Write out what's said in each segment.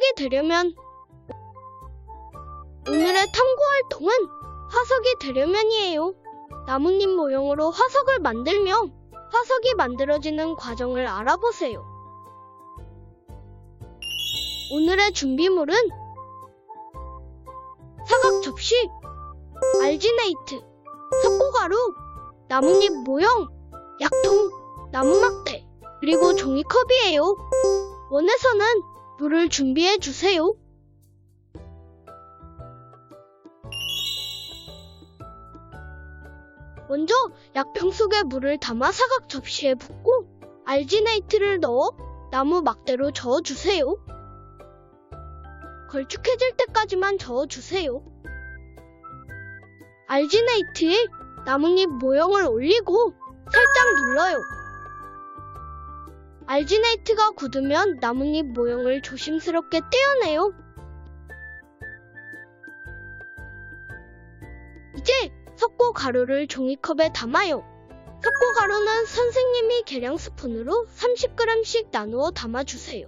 화석이 되려면 오늘의 탐구 활동은 화석이 되려면이에요. 나뭇잎 모형으로 화석을 만들며 화석이 만들어지는 과정을 알아보세요. 오늘의 준비물은 사각 접시, 알지네이트, 석고가루, 나뭇잎 모형, 약통, 나무 막대, 그리고 종이컵이에요. 원에서는 물을 준비해 주세요. 먼저 약병 속에 물을 담아 사각 접시에 붓고 알지네이트를 넣어 나무 막대로 저어주세요. 걸쭉해질 때까지만 저어주세요. 알지네이트에 나뭇잎 모형을 올리고 살짝 눌러요. 알지네이트가 굳으면 나뭇잎 모형을 조심스럽게 떼어내요. 이제 석고 가루를 종이컵에 담아요. 석고 가루는 선생님이 계량 스푼으로 30g씩 나누어 담아주세요.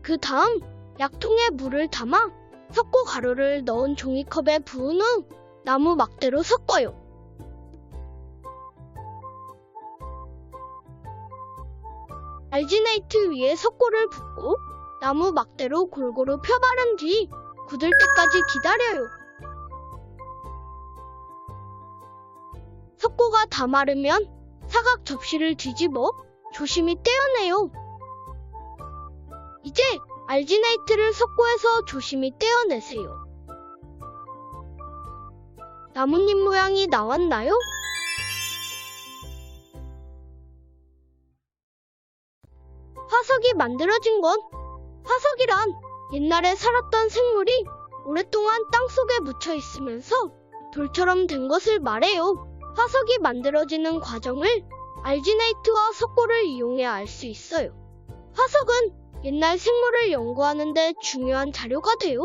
그 다음 약통에 물을 담아 석고 가루를 넣은 종이컵에 부은 후 나무 막대로 섞어요. 알지네이트 위에 석고를 붓고 나무 막대로 골고루 펴바른 뒤 굳을 때까지 기다려요. 석고가 다 마르면 사각 접시를 뒤집어 조심히 떼어내요. 이제 알지네이트를 석고에서 조심히 떼어내세요. 나뭇잎 모양이 나왔나요? 화석이 만들어진 건 화석이란 옛날에 살았던 생물이 오랫동안 땅 속에 묻혀 있으면서 돌처럼 된 것을 말해요. 화석이 만들어지는 과정을 알지네이트와 석고를 이용해 알 수 있어요. 화석은 옛날 생물을 연구하는데 중요한 자료가 돼요.